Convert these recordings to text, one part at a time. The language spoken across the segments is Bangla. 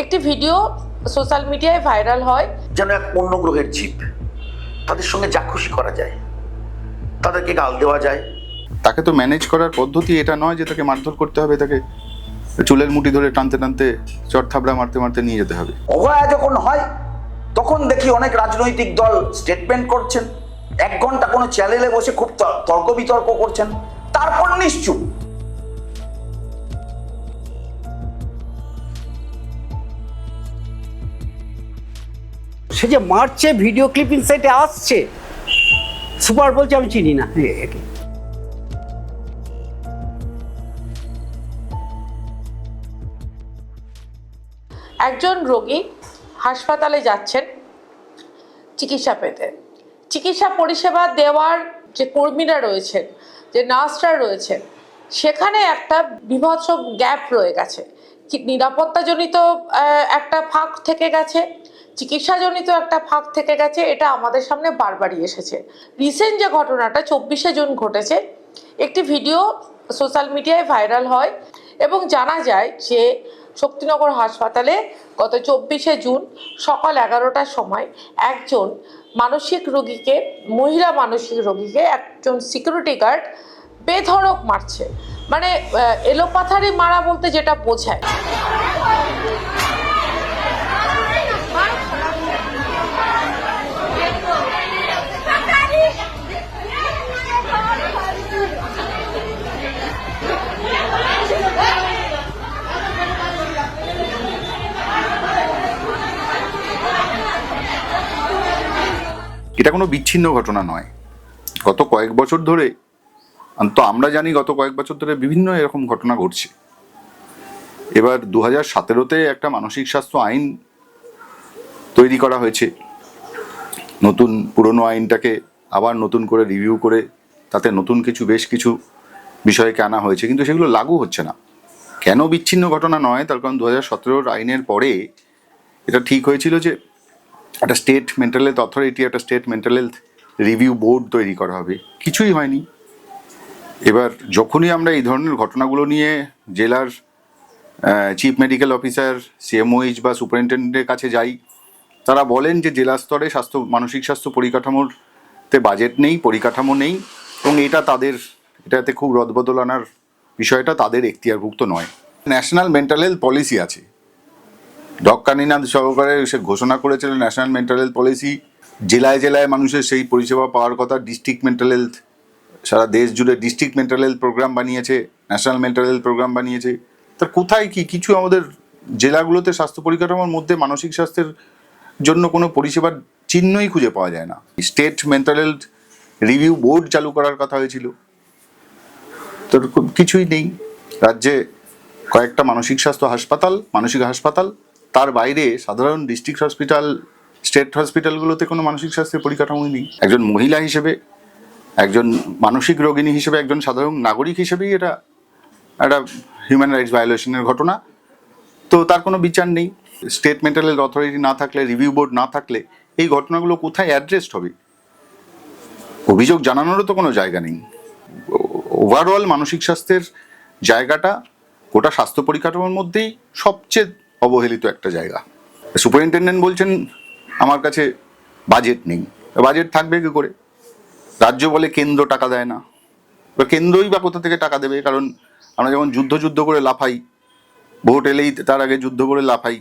একটি ভিডিও সোশ্যাল মিডিয়ায় ভাইরাল হয়। যেন এক অন্য গ্রহের জীব তাদের সঙ্গে যা খুশি করা যায় তাদেরকে গাল দেওয়া যায়। তাকে তো ম্যানেজ করার পদ্ধতি এটা নয় যে তাকে মারধর করতে হবে তাকে চুলের মুঠি ধরে টানতে টানতে চট থাবড়া মারতে মারতে নিয়ে যেতে হবে। অভয়া যখন হয় তখন দেখি অনেক রাজনৈতিক দল স্টেটমেন্ট করছেন। এক ঘণ্টা কোনো চ্যানেলে বসে খুব তর্ক বিতর্ক করছেন। তারপর নিশ্চুপ। সে যে মারছে ভিডিও ক্লিপিং সাইটে আসছে, সুপার বলছে আমি চিনি না। একে একজন রোগী হাসপাতালে যাচ্ছেন চিকিৎসা পেতে। চিকিৎসা পরিষেবা দেওয়ার যে কর্মীরা রয়েছেন, যে নার্সরা রয়েছেন, সেখানে একটা বিভৎস গ্যাপ রয়ে গেছে। নিরাপত্তাজনিত একটা ফাঁক থেকে গেছে। চিকিৎসাজনিত একটা ফাঁক থেকে গেছে, এটা আমাদের সামনে বারবারই এসেছে। রিসেন্ট যে ঘটনাটা, চব্বিশে জুন ঘটেছে, একটি ভিডিও সোশ্যাল মিডিয়ায় ভাইরাল হয় এবং জানা যায় যে শক্তিনগর হাসপাতালে গত চব্বিশে জুন সকাল এগারোটার সময় একজন মানসিক রোগীকে, মহিলা মানসিক রোগীকে একজন সিকিউরিটি গার্ড বেধড়ক মারছে। মানে এলোপাথারি মারা বলতে যেটা বোঝায়। এটা কোনো বিচ্ছিন্ন ঘটনা নয়। গত কয়েক বছর ধরে, তো আমরা জানি গত কয়েক বছর ধরে বিভিন্ন এরকম ঘটনা ঘটছে। এবার দু হাজার সতেরোতে একটা মানসিক স্বাস্থ্য আইন তৈরি করা হয়েছে। নতুন পুরনো আইনটাকে আবার নতুন করে রিভিউ করে তাতে নতুন কিছু, বেশ কিছু বিষয়কে আনা হয়েছে। কিন্তু সেগুলো লাগু হচ্ছে না। কেন বিচ্ছিন্ন ঘটনা নয়? তার কারণ দু হাজার সতেরোর আইনের পরে এটা ঠিক হয়েছিল যে একটা স্টেট মেন্টাল হেলথ অথরিটি একটা state mental health review board তৈরি করা হবে। কিছুই হয়নি। এবার যখনই আমরা এই ধরনের ঘটনাগুলো নিয়ে জেলার চিফ মেডিকেল অফিসার সিএমওইচ বা সুপারিনটেন্ডেন্টের কাছে যাই, তারা বলেন যে জেলা স্তরে স্বাস্থ্য, মানসিক স্বাস্থ্য পরিকাঠামোর তে বাজেট নেই, পরিকাঠামো নেই, এবং এটা তাদের, এটাতে খুব রদবদল আনার বিষয়টা তাদের এখতিয়ারভুক্ত নয়। ন্যাশনাল মেন্টাল হেলথ পলিসি আছে। ডক কানিনাথ সহকারে সে ঘোষণা করেছিলেন ন্যাশনাল মেন্টাল হেলথ পলিসি। জেলায় জেলায় মানুষের সেই পরিষেবা পাওয়ার কথা ডিস্ট্রিক্ট মেন্টাল হেলথ, সারা দেশ জুড়ে ডিস্ট্রিক্ট মেন্টাল হেলথ প্রোগ্রাম বানিয়েছে, ন্যাশনাল মেন্টাল হেলথ প্রোগ্রাম বানিয়েছে। তার কোথায় কি? কিছু আমাদের জেলাগুলোতে স্বাস্থ্য পরিকাঠামোর মধ্যে মানসিক স্বাস্থ্যের জন্য কোনো পরিষেবার চিহ্নই খুঁজে পাওয়া যায় না। State mental health review board চালু করার কথা হয়েছিল। তো এরকম কিছুই নেই। রাজ্যে কয়েকটা মানসিক স্বাস্থ্য হাসপাতাল, মানসিক হাসপাতাল তার বাইরে সাধারণ ডিস্ট্রিক্ট হসপিটাল স্টেট হসপিটালগুলোতে কোনো মানসিক স্বাস্থ্যের পরিকাঠামোই নেই। একজন মহিলা হিসেবে, একজন মানসিক রোগিণী হিসেবে, একজন সাধারণ নাগরিক হিসেবেই এটা একটা হিউম্যান রাইটস ভায়োলেশনের ঘটনা। তো তার কোনো বিচার নেই। স্টেট মেন্টাল হেলথ অথরিটি না থাকলে রিভিউ বোর্ড না থাকলে এই ঘটনাগুলো কোথায় অ্যাড্রেসড হবে? অভিযোগ জানানোরও তো কোনো জায়গা নেই। ওভারঅল মানসিক স্বাস্থ্যের জায়গাটা, গোটা স্বাস্থ্য পরিকাঠামোর মধ্যেই সবচেয়ে অবহেলিত একটা জায়গা। সুপারিনটেন্ডেন্ট বলছেন, আমার কাছে বাজেট নেই। বাজেট থাকবে কি করে? রাজ্য বলে কেন্দ্র টাকা দেয় না। এবার কেন্দ্রই বা কোথা থেকে টাকা দেবে? কারণ আমরা যখন যুদ্ধ যুদ্ধ করে লাফাই, ভোট এলেই তার আগে যুদ্ধ করে লাফাই।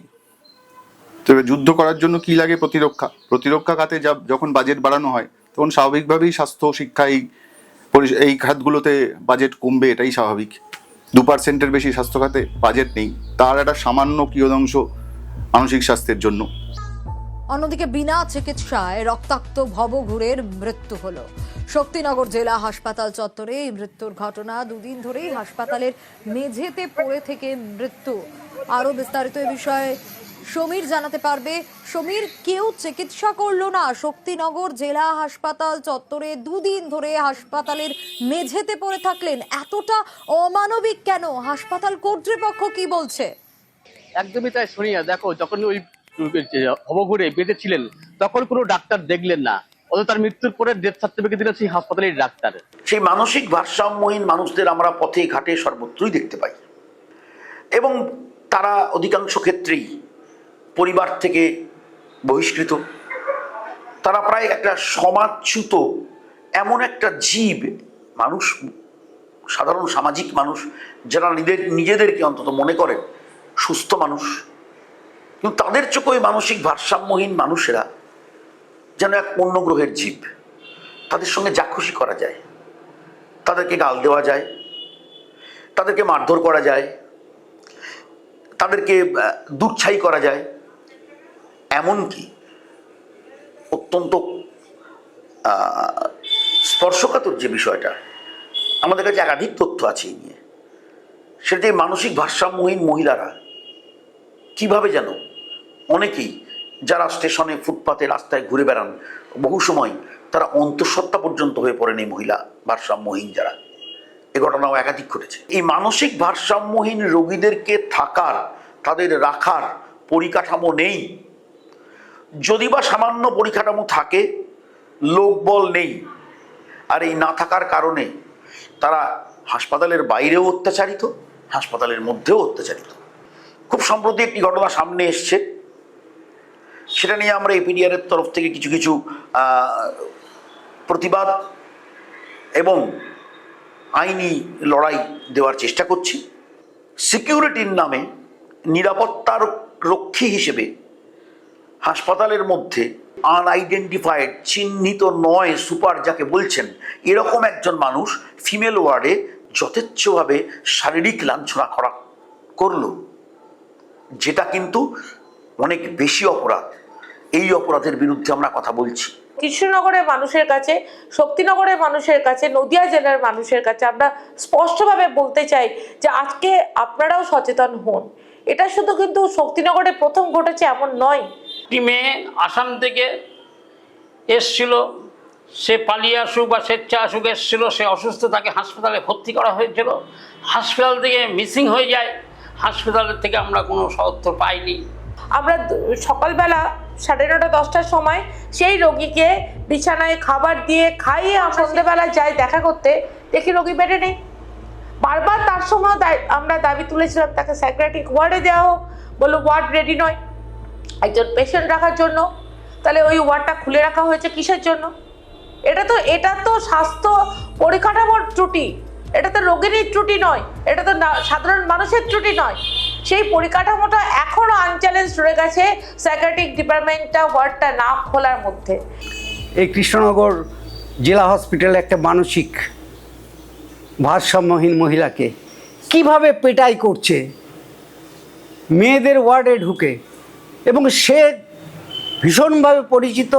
তো যুদ্ধ করার জন্য কি লাগে প্রতিরক্ষা? প্রতিরক্ষা খাতে যা, যখন বাজেট বাড়ানো হয়, তখন স্বাভাবিকভাবেই স্বাস্থ্য, শিক্ষা, এই এই খাতগুলোতে বাজেট কমবে, এটাই স্বাভাবিক। দু পার্সেন্টের বেশি স্বাস্থ্য খাতে বাজেট নেই, তার একটা সামান্য কিয়দংশ মানসিক স্বাস্থ্যের জন্য। অন্যদিকে বিনা চিকিৎসায় রক্তাক্ত ভবঘুরের মৃত্যু হলো। শক্তিনগর জেলা হাসপাতাল চত্বরে এই মৃত্যুর ঘটনা। দুদিন ধরেই হাসপাতালের মেঝেতে পড়ে থেকে মৃত্যু। আরও বিস্তারিত এ বিষয়ে সমীর জানাতে পারবে সমীর কেউ চিকিৎসা করল না। শক্তিনগর জেলা হাসপাতাল চত্বরে দুদিন ধরে হাসপাতালের মেঝেতে পড়ে থাকলেন। এতটা অমানবিক কেন? হাসপাতাল কর্তৃপক্ষ কি বলছে? একদমই তাই শুনিয়া দেখো যখন ওই অবঘুরে বেঁচে ছিলেন তখন কোনো ডাক্তার দেখলেন না। অথচ তার মৃত্যুর পরে ডেথ সার্টিফিকেট দিলেন সেই হাসপাতালের ডাক্তার। সেই মানসিক ভারসাম্যহীন মানুষদের আমরা পথে ঘাটে সর্বত্রই দেখতে পাই। এবং তারা অধিকাংশ ক্ষেত্রেই পরিবার থেকে বহিষ্কৃত। তারা প্রায় একটা সমাজচ্যুত এমন একটা জীব, মানুষ, সাধারণ সামাজিক মানুষ, যারা নিজের, নিজেদেরকে অন্তত মনে করেন সুস্থ মানুষ। কিন্তু তাদের চোখে ওই মানসিক ভারসাম্যহীন মানুষেরা যেন এক অন্য গ্রহের জীব। তাদের সঙ্গে যা খুশি করা যায়। তাদেরকে গাল দেওয়া যায়। তাদেরকে মারধর করা যায়। তাদেরকে দুচ্ছাই করা যায়। এমনকি অত্যন্ত স্পর্শকাতর যে বিষয়টা, আমাদের কাছে একাধিক তথ্য আছে এই নিয়ে। সেটা মানসিক ভারসাম্যহীন মহিলারা কীভাবে যেন অনেকেই যারা স্টেশনে, ফুটপাতে, রাস্তায় ঘুরে বেড়ান, বহু সময় তারা অন্তঃসত্ত্বা পর্যন্ত হয়ে পড়েন এই মহিলা ভারসাম্যহীন যারা। এ ঘটনাও একাধিক ঘটেছে। এই মানসিক ভারসাম্যহীন রোগীদেরকে থাকার, তাদের রাখার পরিকাঠামো নেই। যদি বা সামান্য পরিকাঠামো থাকে, লোকবল নেই, আর এই না থাকার কারণে তারা হাসপাতালের বাইরেও অত্যাচারিত, হাসপাতালের মধ্যেও অত্যাচারিত। খুব সম্প্রতি একটি ঘটনা সামনে এসছে। সেটা নিয়ে আমরা এপিডিআরের তরফ থেকে কিছু কিছু প্রতিবাদ এবং আইনি লড়াই দেওয়ার চেষ্টা করছি। সিকিউরিটির নামে নিরাপত্তার রক্ষী হিসেবে হাসপাতালের মধ্যে আনআইডেন্টিফাইড চিহ্নিত নয় সুপার যাকে বলছেন, এরকম একজন মানুষ ফিমেল ওয়ার্ডে যথেচ্ছভাবে শারীরিক লাঞ্ছনা করা করল। যেটা কিন্তু অনেক বেশি অপরাধ। এই অপরাধের বিরুদ্ধে আমরা কথা বলছি। কৃষ্ণনগরের মানুষের কাছে, শক্তিনগরের মানুষের কাছে, নদিয়া জেলার মানুষের কাছে আমরা স্পষ্টভাবে বলতে চাই যে আজকে আপনারাও সচেতন হন। এটা শুধু কিন্তু শক্তিনগরে প্রথম ঘটেছে এমন নয়। একটি মেয়ে আসাম থেকে এসছিল সে পালিয়ে আসুক বা স্বেচ্ছা আসুক এসছিল সে অসুস্থ তাকে হাসপাতালে ভর্তি করা হয়েছিল। হাসপাতাল থেকে মিসিং হয়ে যায় হাসপাতালের থেকে আমরা কোনো সদুত্তর পাইনি। আমরা সকালবেলা সাড়ে নটা দশটার সময় সেই রোগীকে বিছানায় খাবার দিয়ে খাইয়ে সন্ধ্যেবেলা যাই দেখা করতে দেখি রোগী বেডে নেই। বারবার তার সময় আমরা দাবি তুলেছিলাম, তাকে সাইক্রেটিক ওয়ার্ডে দেওয়া হোক বলল ওয়ার্ড রেডি নয়। একজন পেশেন্ট রাখার জন্য। তাহলে ওই ওয়ার্ডটা খুলে রাখা হয়েছে কিসের জন্য? এটা তো এটা তো স্বাস্থ্য পরিকাঠামোর ত্রুটি। এটা তো রোগীরই ত্রুটি নয়। এটা তো সাধারণ মানুষের ত্রুটি নয়। সেই পরিকাঠামোটা এখনও আনচ্যালেঞ্জ রয়ে গেছে সাইকাটিক ডিপার্টমেন্টটা ওয়ার্ডটা না খোলার মধ্যে। এই কৃষ্ণনগর জেলা হসপিটালে একটা মানসিক ভারসাম্যহীন মহিলাকে কীভাবে পেটাই করছে? মেয়েদের ওয়ার্ডে ঢুকে এবং সে ভীষণভাবে পরিচিত,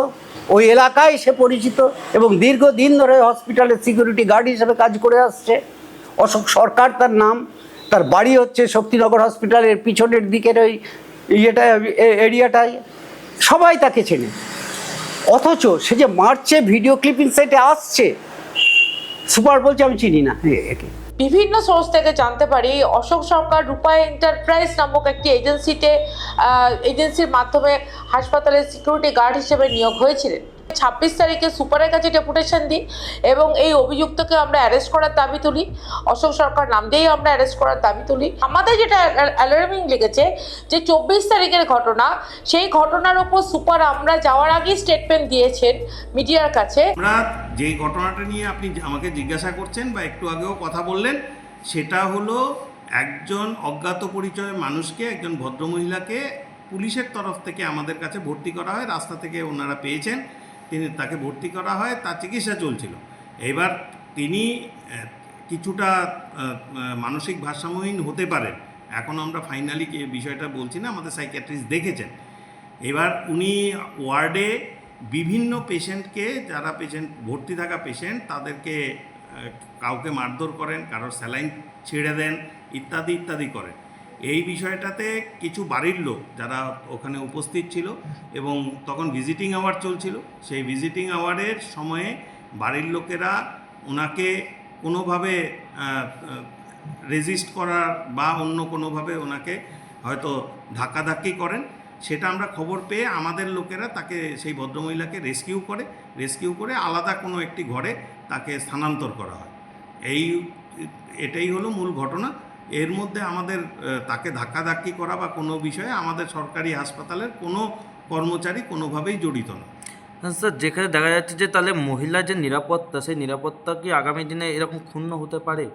ওই এলাকায় সে পরিচিত এবং দীর্ঘদিন ধরে হসপিটালের সিকিউরিটি গার্ড হিসেবে কাজ করে আসছে। অশোক সরকার তার নাম, তার বাড়ি হচ্ছে শক্তিনগর হসপিটালের পিছনের দিকের ওই ইয়েটা এরিয়াটায়। সবাই তাকে চেনে। অথচ সে যে মারছে, ভিডিও ক্লিপিং সাইটে আসছে সুপার বলছে, আমি চিনি না। বিভিন্ন সোর্স থেকে জানতে পারি, অশোক সরকার রূপায় এন্টারপ্রাইজ নামক একটি এজেন্সিতে এজেন্সির মাধ্যমে হাসপাতালের সিকিউরিটি গার্ড হিসেবে নিয়োগ হয়েছিলেন। ছাব্বিশ তারিখে সুপারের কাছে ডেপুটেশন দিই এবং এই অভিযুক্তকে আমরা অ্যারেস্ট করার দাবি তুলি। অশোক সরকার নাম দিয়েই আমরা অ্যারেস্ট করার দাবি তুলি। আমাদের যেটা অ্যালার্মিং লেগেছে যে চব্বিশ তারিখের ঘটনা, সেই ঘটনার ওপর সুপার আমরা যাওয়ার আগেই স্টেটমেন্ট দিয়েছেন মিডিয়ার কাছে। আমরা যেই ঘটনাটা নিয়ে আপনি আমাকে জিজ্ঞাসা করছেন বা একটু আগেও কথা বললেন, সেটা হলো একজন অজ্ঞাত পরিচয় মানুষকে, একজন ভদ্রমহিলাকে পুলিশের তরফ থেকে আমাদের কাছে ভর্তি করা হয়। রাস্তা থেকে ওনারা পেয়েছেন। তিনি তাকে ভর্তি করা হয়, তার চিকিৎসা চলছিল। এবার তিনি কিছুটা মানসিক ভারসাম্যহীন হতে পারেন। এখন আমরা ফাইনালি বিষয়টা বলছি না, আমাদের সাইকিয়াট্রিস্ট দেখেছেন। এবার উনি ওয়ার্ডে বিভিন্ন পেশেন্টকে, যারা পেশেন্ট, ভর্তি থাকা পেশেন্ট, তাদেরকে কাউকে মারধর করেন, কারোর স্যালাইন ছেড়ে দেন, ইত্যাদি ইত্যাদি করেন। এই বিষয়টাতে কিছু বাড়ির লোক যারা ওখানে উপস্থিত ছিল এবং তখন ভিজিটিং আওয়ার চলছিল, সেই ভিজিটিং আওয়ারের সময়ে বাড়ির লোকেরা ওনাকে কোনোভাবে রেজিস্ট করার বা অন্য কোনোভাবে ওনাকে হয়তো ধাক্কাধাক্কি করেন, সেটা আমরা খবর পেয়ে আমাদের লোকেরা তাকে, সেই ভদ্রমহিলাকে রেস্কিউ করে রেস্কিউ করে আলাদা কোনো একটি ঘরে তাকে স্থানান্তর করা হয়। এই, এটাই হলো মূল ঘটনা। এর মধ্যে আমাদের তাকে ধাক্কাধাক্কি করা বা কোনো বিষয়ে আমাদের সরকারি হাসপাতালের কোনো কর্মচারী কোনোভাবেই জড়িত না স্যার যেখানে দেখা যাচ্ছে যে তাহলে মহিলার যে নিরাপত্তা সেই নিরাপত্তা কি আগামী দিনে এরকম ক্ষুণ্ণ হতে পারে?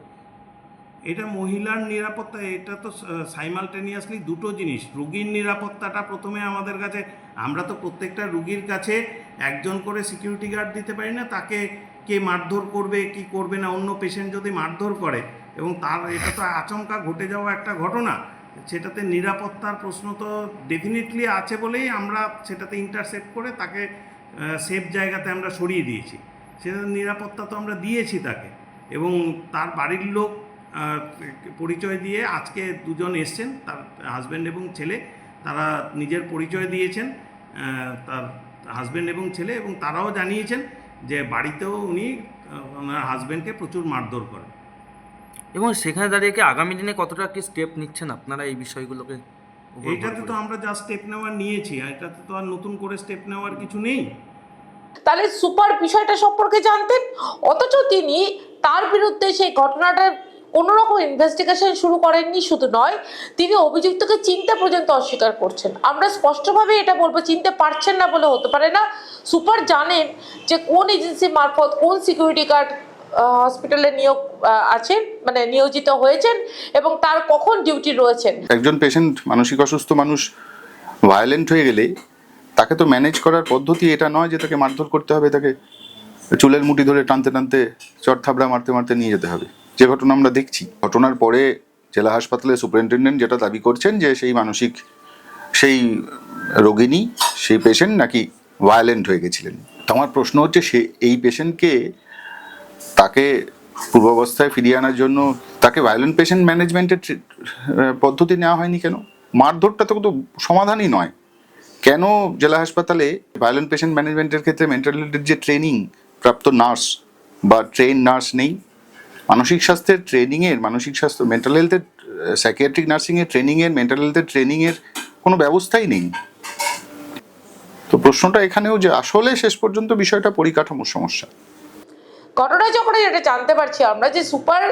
এটা মহিলার নিরাপত্তা এটা তো সাইমালটেনিয়াসলি দুটো জিনিস। রুগীর নিরাপত্তাটা প্রথমে আমাদের কাছে আমরা তো প্রত্যেকটা রুগীর কাছে একজন করে সিকিউরিটি গার্ড দিতে পারি না তাকে কে মারধর করবে কি করবে না অন্য পেশেন্ট যদি মারধর করে এবং তার এটা তো আচমকা ঘটে যাওয়া একটা ঘটনা। সেটাতে নিরাপত্তার প্রশ্ন তো ডেফিনেটলি আছে বলেই আমরা সেটাতে ইন্টারসেপ্ট করে তাকে সেফ জায়গাতে আমরা সরিয়ে দিয়েছি। সেটা নিরাপত্তা তো আমরা দিয়েছি তাকে। এবং তার বাড়ির লোক পরিচয় দিয়ে আজকে দুজন এসছেন, তার হাজব্যান্ড এবং ছেলে। তারা নিজের পরিচয় দিয়েছেন তার হাজব্যান্ড এবং ছেলে এবং তারাও জানিয়েছেন যে বাড়িতেও উনি ওনার হাজব্যান্ডকে প্রচুর মারধর করেন। এবং সেখানে দাঁড়িয়ে কি আগামী দিনে কতটা কি স্টেপ নিচ্ছেন আপনারা এই বিষয়গুলোকে? এইটাতে তো আমরা যা স্টেপ নেওয়ার নিয়েছি আর এটাতে তো আর নতুন করে স্টেপ নেওয়ার কিছু নেই। তাহলে সুপার বিষয়টা সম্পর্কে জানতেন। অথচ তিনি তার বিরুদ্ধে সেই ঘটনাটার কোনো রকম ইনভেস্টিগেশন শুরু করেননি শুধু নয় তিনি অভিযুক্তকে চিনতে পর্যন্ত অস্বীকার করছেন। আমরা স্পষ্টভাবে এটা বলব চিনতে পারছেন না বলে হতে পারে না। সুপার জানেন যে কোন এজেন্সি মারফত কোন সিকিউরিটি গার্ড হসপিটালে নিয়োগ আছেন মানে নিয়োজিত হয়েছেন এবং তার কখন ডিউটি রয়েছেন? একজন পেশেন্ট মানসিক অসুস্থ মানুষ ভায়োলেন্ট হয়ে গেলে তাকে তো ম্যানেজ করার পদ্ধতি এটা নয় যে তাকে মারধর করতে হবে, তাকে চুলের মুঠি ধরে টানতে টানতে চট থাবড়া মারতে মারতে নিয়ে যেতে হবে। যে ঘটনা আমরা দেখছি, ঘটনার পরে জেলা হাসপাতালে সুপারিনটেন্ডেন্ট যেটা দাবি করছেন যে সেই মানসিক, সেই রোগিনী, সেই পেশেন্ট নাকি ভায়োলেন্ট হয়ে গেছিলেন। তো আমার প্রশ্ন হচ্ছে সে, এই পেশেন্টকে তাকে পূর্বাবস্থায় ফিরিয়ে আনার জন্য তাকে ভায়োলেন্ট পেশেন্ট ম্যানেজমেন্টের পদ্ধতি নেওয়া হয়নি কেন? মারধরটা তো কোনো সমাধানই নয়। কেন জেলা হাসপাতালে ভায়োলেন্ট পেশেন্ট ম্যানেজমেন্টের ক্ষেত্রে মেন্টাল হেলথের যে ট্রেনিং প্রাপ্ত নার্স বা ট্রেন নার্স নেই, মানসিক স্বাস্থ্যের ট্রেনিংয়ের মানসিক স্বাস্থ্য মেন্টাল হেলথের সাইকিয়াট্রিক নার্সিংয়ের ট্রেনিংয়ের মেন্টাল হেলথের ট্রেনিংয়ের কোনো ব্যবস্থাই নেই। তো প্রশ্নটা এখানেও যে আসলে শেষ পর্যন্ত বিষয়টা পরিকাঠামোর সমস্যা। ঘটনা যখন এটা জানতে পারছি আমরা যে সুপার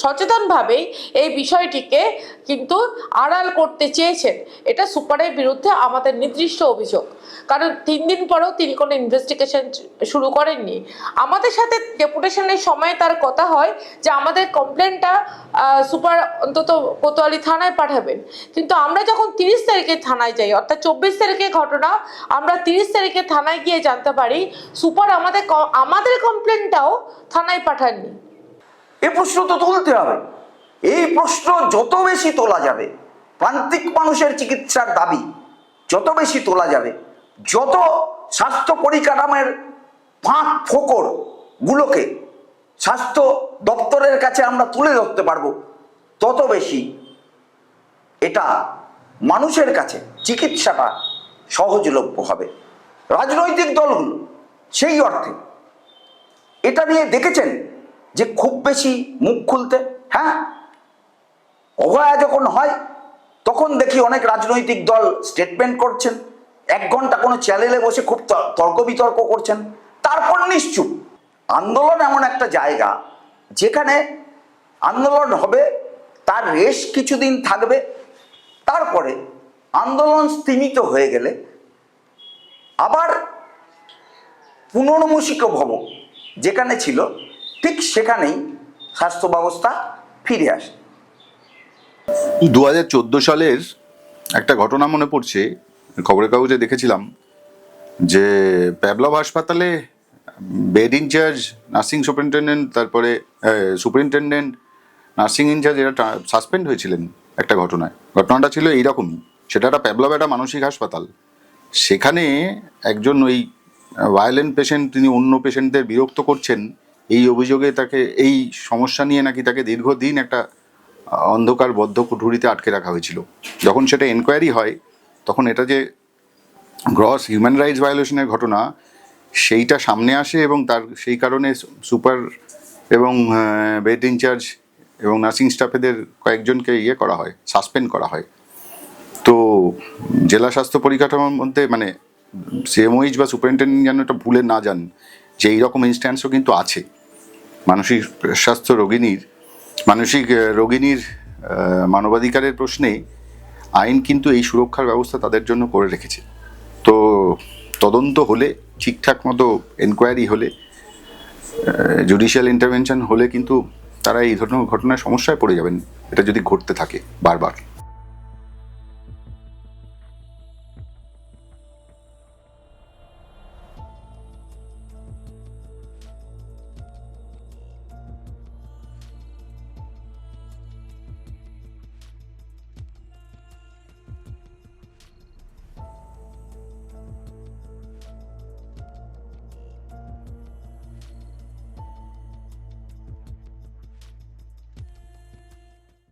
সচেতনভাবেই এই বিষয়টিকে কিন্তু আড়াল করতে চেয়েছেন। এটা সুপারের বিরুদ্ধে আমাদের নির্দিষ্ট অভিযোগ। কারণ তিন দিন পরেও তিনি কোনো ইনভেস্টিগেশন শুরু করেননি। আমাদের সাথে ডেপুটেশনের সময় তার কথা হয় যে আমাদের কমপ্লেনটা সুপার অন্তত কোতোয়ালি থানায় পাঠাবেন। কিন্তু আমরা যখন তিরিশ তারিখে থানায় যাই, অর্থাৎ চব্বিশ তারিখে ঘটনা, আমরা তিরিশ তারিখে থানায় গিয়ে জানতে পারি, সুপার আমাদের আমাদের কমপ্লেনটাও থানায় পাঠাননি। এই প্রশ্ন তো তুলতে হবে। এই প্রশ্ন যত বেশি তোলা যাবে, প্রান্তিক মানুষের চিকিৎসার দাবি যত বেশি তোলা যাবে, যত স্বাস্থ্য পরিকাঠামের ফাঁক ফোকর গুলোকে স্বাস্থ্য দপ্তরের কাছে আমরা তুলে ধরতে পারব, তত বেশি এটা মানুষের কাছে চিকিৎসাটা সহজলভ্য হবে। রাজনৈতিক দলগুলো সেই অর্থে এটা নিয়ে দেখেছেন যে খুব বেশি মুখ খুলতে হ্যাঁ? অভয়া যখন হয়, তখন দেখি অনেক রাজনৈতিক দল স্টেটমেন্ট করছেন। এক ঘণ্টা কোনো চ্যানেলে বসে খুব তর্ক বিতর্ক করছেন। তারপর নিশ্চুপ। আন্দোলন এমন একটা জায়গা, যেখানে আন্দোলন হবে, তার রেশ কিছুদিন থাকবে। তারপরে আন্দোলন স্তীমিত হয়ে গেলে আবার পুনর্মুষিক ভব যেখানে ছিল ঠিক সেখানেই স্বাস্থ্য ব্যবস্থা ফিরে আসে। দু হাজার চোদ্দ সালের একটা ঘটনা মনে পড়ছে। খবরের কাগজে দেখেছিলাম যে প্যাবলভ হাসপাতালে বেড ইনচার্জ, নার্সিং সুপারিনটেন্ডেন্ট, তারপরে সুপারিনটেন্ডেন্ট, নার্সিং ইনচার্জ এরা সাসপেন্ড হয়েছিলেন একটা ঘটনায়। ঘটনাটা ছিল এইরকমই। সেটা একটা প্যাবলভ একটা মানসিক হাসপাতাল। সেখানে একজন ওই ভায়োলেন্ট পেশেন্ট তিনি অন্য পেশেন্টদের বিরক্ত করছেন। এই অভিযোগে তাকে, এই সমস্যা নিয়ে নাকি তাকে দীর্ঘদিন একটা অন্ধকার বদ্ধ কুঠুরিতে আটকে রাখা হয়েছিল। যখন সেটা এনকোয়ারি হয়, তখন এটা যে গ্রস হিউম্যান রাইটস ভায়োলেশনের ঘটনা, সেইটা সামনে আসে এবং তার, সেই কারণে সুপার এবং বেড ইনচার্জ এবং নার্সিং স্টাফেদের কয়েকজনকে ইয়ে করা হয় সাসপেন্ড করা হয়। তো জেলা স্বাস্থ্য পরিকাঠামোর মধ্যে মানে সিএমওইচ বা সুপারিনটেন্ডেন্ট যেন এটা ভুলে না যান, যে এইরকম ইনস্ট্যান্সও কিন্তু আছে। মানসিক স্বাস্থ্য রোগিনীর মানসিক আহ, রোগিণীর মানবাধিকারের প্রশ্নে আইন কিন্তু এই সুরক্ষার ব্যবস্থা তাদের জন্য করে রেখেছে। তো তদন্ত হলে ঠিকঠাক মতো এনকোয়ারি হলে জুডিশিয়াল ইন্টারভেনশন হলে কিন্তু তারা এই ধরনের ঘটনার সমস্যায় পড়ে যাবেন। এটা যদি ঘটতে থাকে বারবার।